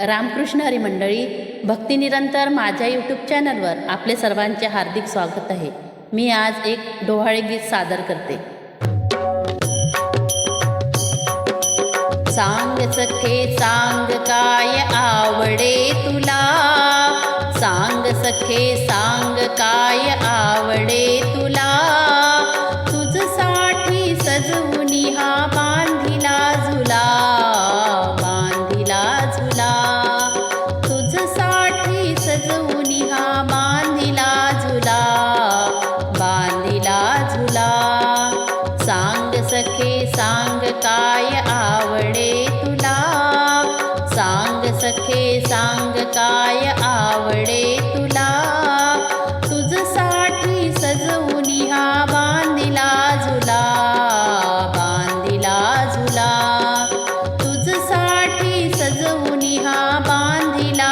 रामकृष्ण हरी मंडळी भक्ती निरंतर माझ्या यूट्यूब चॅनलवर आपले सर्वांचे हार्दिक स्वागत आहे. मी आज एक डोहाळे गीत सादर करते. सांग सखे सांग काय आवडे तुला? सांग सखे सांग काय आवडे तुला? तुझसाठी सजवू Águila.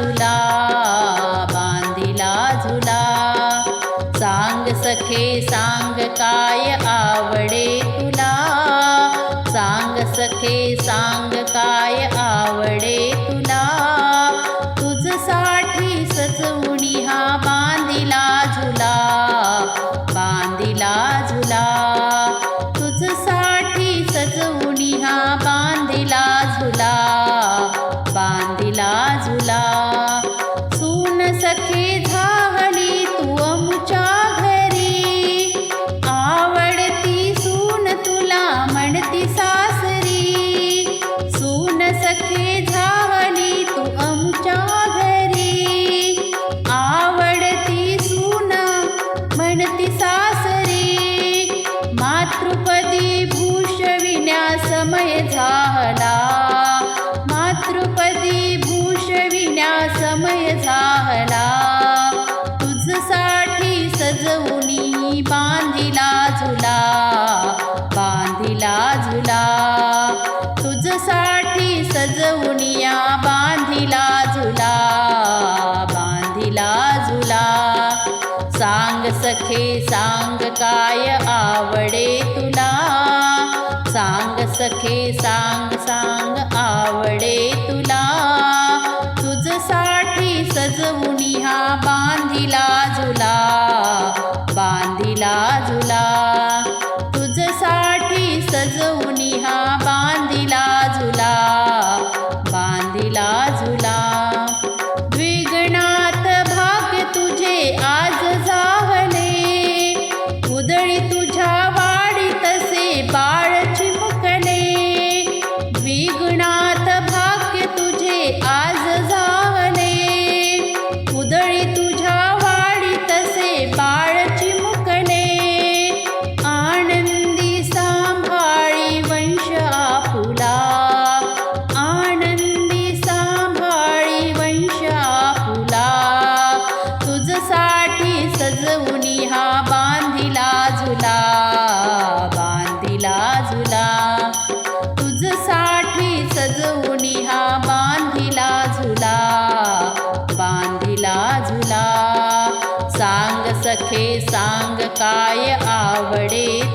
झुला बांधिला झुला. सांग सखे सांग काय समय झाला. तुझसाठी सजवणी बांधिला झुला बांधिला झुला. तुझसाठी सजवुनिया बांधिला झुला बांधिला झुला. सांग सखे सांग काय आवडे तुला. सांग सखे सांग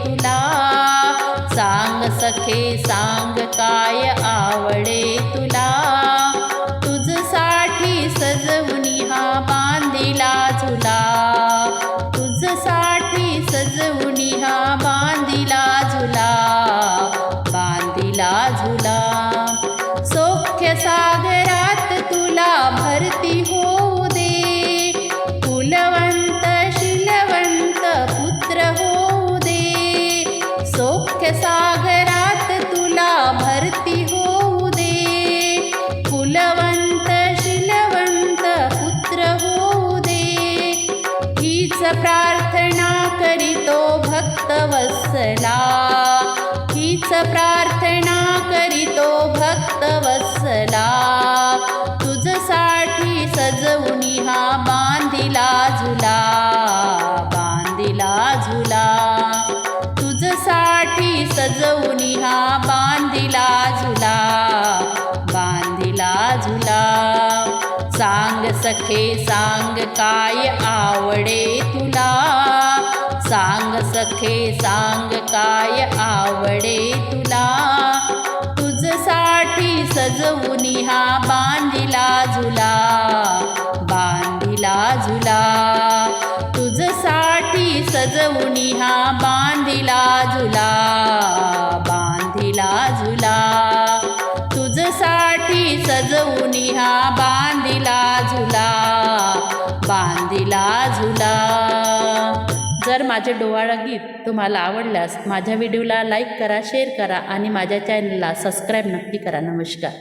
तुला सांग सखे सांग काय आवडे तुला प्रार्थना करीतो भक्त वसला हीच प्रार्थना करीतो भक्त वसला तुझसाठी सजवुनी हा बांधिला झुला बांधिला झुला. तुझसाठी सजवणी हा बांधिला झुला बांधिला झुला. सांग सखे सांग काय आवडे तुला. सांग सखे सांग काय आवडे तुला. तुझसाठी सजवून हा बांधिला झुला बांधिला झुला. तुझसाठी सजवून हा बांधिला झुला बांधिला झुला. तुझसाठी सजवून हा बांधिला झुला. दिला झुला. जर माझे डोहाळं गीत तुम्हाला आवडल्यास माझ्या व्हिडिओला लाईक करा शेअर करा आणि माझ्या चॅनलला सबस्क्राईब नक्की करा. नमस्कार.